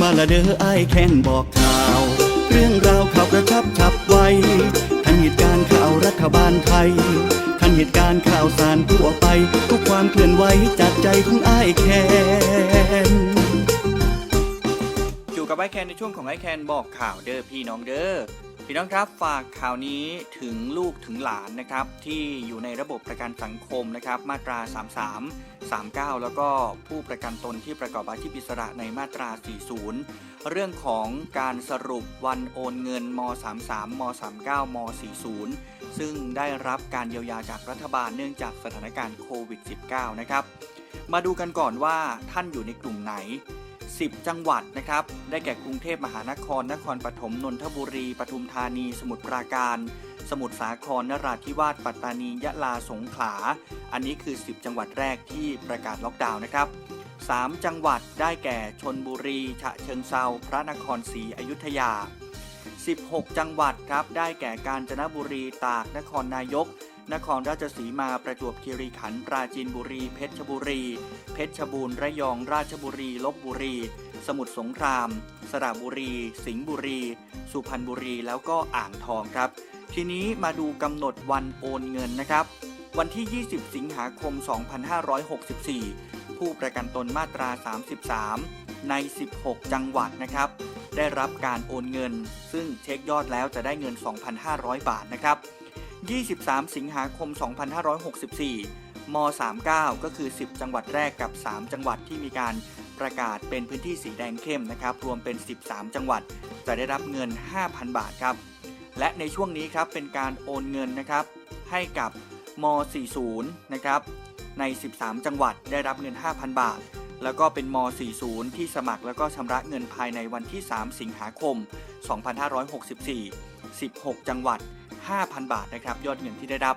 มาละเด้อไอ้แค้นบอกข่าว เรื่องราวข่าวกระชับฉับไวทันเหตุการณ์ข่าวรัฐบาลไทย ทันเหตุการณ์ข่าวสารทั่วไป ทุกความเคลื่อนไหวจากใจของไอ้แค้นอยู่กับไอแคนในช่วงของไอแคนบอกข่าวเด้อพี่น้องเด้อ พี่น้องครับฝากข่าวนี้ถึงลูกถึงหลานนะครับ ที่อยู่ในระบบประกันสังคมนะครับ มาตรา 33 39 แล้วก็ผู้ประกันตนที่ประกอบอาชีพอิสระในมาตรา 40 เรื่องของการสรุปวันโอนเงินม 33ม39ม40 ซึ่งได้รับการเยียวยาจากรัฐบาลเนื่องจากสถานการณ์โควิด -19 นะครับมาดูกันก่อนว่าท่านอยู่ในกลุ่มไหน 10 จังหวัดนะครับ ได้แก่กรุงเทพมหานคร นครปฐม นนทบุรี ปทุมธานี สมุทรปราการ สมุทรสาคร นราธิวาส ปัตตานี ยะลา สงขลา อันนี้คือ 10 จังหวัดแรกที่ประกาศล็อกดาวน์นะครับ 3 จังหวัดได้แก่ชนบุรี ฉะเชิงเซา พระนครศรีอยุธยา 16 จังหวัดครับ ได้แก่กาญจนบุรี ตาก นครนายก นครราชสีมาประจวบคีรีขันธ์ปราจีนบุรี เพชรบุรี เพชรบูรณ์ระยองราชบุรีลบบุรี สมุทรสงคราม สระบุรี สิงห์บุรี สุพรรณบุรีแล้วก็อ่างทองครับ ทีนี้มาดูกำหนดวันโอนเงินนะครับ วันที่ 20 สิงหาคม 2564 ผู้ประกันตนมาตรา 33 ใน 16 จังหวัดนะครับได้รับการโอนเงิน ซึ่งเช็คยอดแล้วจะได้เงิน 2,500 บาทนะครับ 23 สิงหาคม 2564 ม 39 ก็คือ 10 จังหวัดแรกกับ 3 จังหวัดที่มีการประกาศเป็นพื้นที่สีแดงเข้มนะครับ รวมเป็น 13 จังหวัด จะได้รับเงิน 5,000 บาทครับ และในช่วงนี้ครับเป็นการโอนเงินนะครับ ให้กับม 40 นะครับ ใน 13 จังหวัดได้รับเงิน 5,000 บาท แล้วก็เป็นม 40 ที่สมัครแล้วก็ชำระเงินภายในวันที่ 3 สิงหาคม 2564 16 จังหวัด 5,000 บาทนะครับยอดเงินที่ได้รับ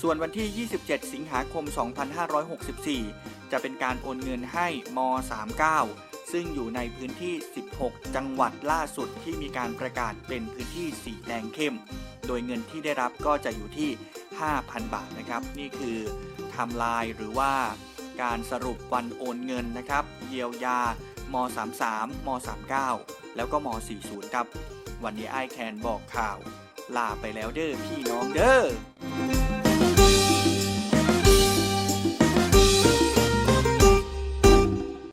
ส่วนวันที่ 27 สิงหาคม 2564 จะเป็นการโอนเงินให้ม 39 ซึ่งอยู่ในพื้นที่ 16 จังหวัดล่าสุดที่มีการประกาศเป็นพื้นที่สีแดงเข้ม โดยเงินที่ได้รับก็จะอยู่ที่ 5,000 บาทนะครับนี่คือทม์ไลน์หรือว่าการสรุปวันโอนเงินนะครับเยียวยาม33ม39 แล้วก็ม40ครับ วันนี้ไอแคนบอกข่าว ลาไปแล้วเด้อพี่น้องเด้อ